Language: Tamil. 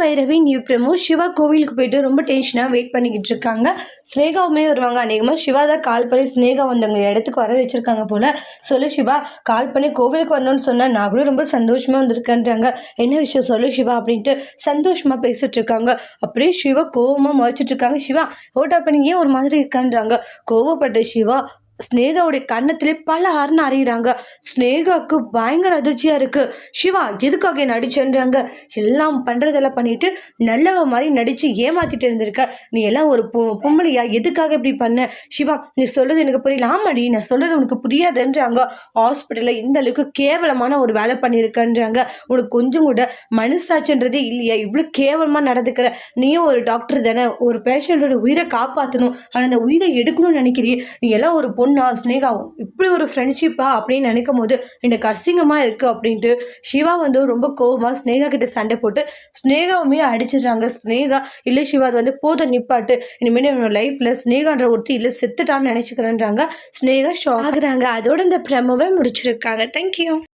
பைரவி நியூ பிரமோ சிவா கோவிலுக்கு போயிட்டு ரொம்ப டென்ஷனாக வெயிட் பண்ணிக்கிட்டு இருக்காங்க. ஸ்னேகாவுமே வருவாங்க அநேகமாக சிவா தான் கால் பண்ணி ஸ்னேகா வந்தவங்க இடத்துக்கு வர வச்சுருக்காங்க போல. சொல்லு சிவா கால் பண்ணி கோவிலுக்கு வரணும்னு சொன்னால் நான் கூட ரொம்ப சந்தோஷமாக வந்திருக்கேன்றாங்க. என்ன விஷயம் சொல்லு சிவா அப்படின்ட்டு சந்தோஷமாக பேசிகிட்டு இருக்காங்க. அப்படியே சிவா கோவமாக முறைச்சிட்டு இருக்காங்க. சிவா ஓட்டா பண்ணி ஏன் ஒரு மாதிரி இருக்கான்றாங்க. கோவப்பட்ட சிவா ஸ்னேகாவுடைய கன்னத்திலே பல ஆறுன்னு அறியிறாங்க. ஸ்னேகாவுக்கு பயங்கர அதிர்ச்சியா இருக்கு. சிவா எதுக்காக என்ன அடிச்சேன்றாங்க? எல்லாம் பண்றதெல்லாம் பண்ணிட்டு நல்லவ மாதிரி நடிச்சு ஏமாத்திட்டு இருந்திருக்க. நீ எல்லாம் ஒரு பொ பொம்பளையா எதுக்காக இப்படி பண்ண? சிவா நீ சொல்றது எனக்கு புரியல. ஆமாடி நான் சொல்றது உனக்கு புரியாதுன்றாங்க. ஹாஸ்பிட்டல்ல இந்த அளவுக்கு கேவலமான ஒரு வேலை பண்ணியிருக்கன்றாங்க. உனக்கு கொஞ்சம் கூட மனசாட்சின்றதே இல்லையா. இவ்வளோ கேவலமா நடந்துக்கிற. நீயும் ஒரு டாக்டர் தானே. ஒரு பேஷண்டோட உயிரை காப்பாற்றணும் ஆனால் அந்த உயிரை எடுக்கணும்னு நினைக்கிறீ நீ எல்லாம் ஒரு பொண்ணு ஸ்னேகா இப்படி ஒரு ஃப்ரெண்ட்ஷிப்பா அப்படின்னு நினைக்கும் போது எனக்கு அசிங்கமாக இருக்குது அப்படின்ட்டு சிவா வந்து ரொம்ப கோபமாக ஸ்னேகா கிட்ட சண்டை போட்டு ஸ்னேகாவுமே அடிச்சிடுறாங்க. ஸ்னேகா இல்லை சிவா அது வந்து போத நிப்பாட்டு. இனிமேல் என்னோட லைஃப்பில் ஸ்னேகான்ற ஒருத்தி இல்லை செத்துட்டான்னு நினச்சிக்கிறேன்றாங்க. ஸ்னேகா ஷாக் ஆகுறாங்க. அதோட இந்த பிரமவை முடிச்சிருக்காங்க. தேங்க்யூ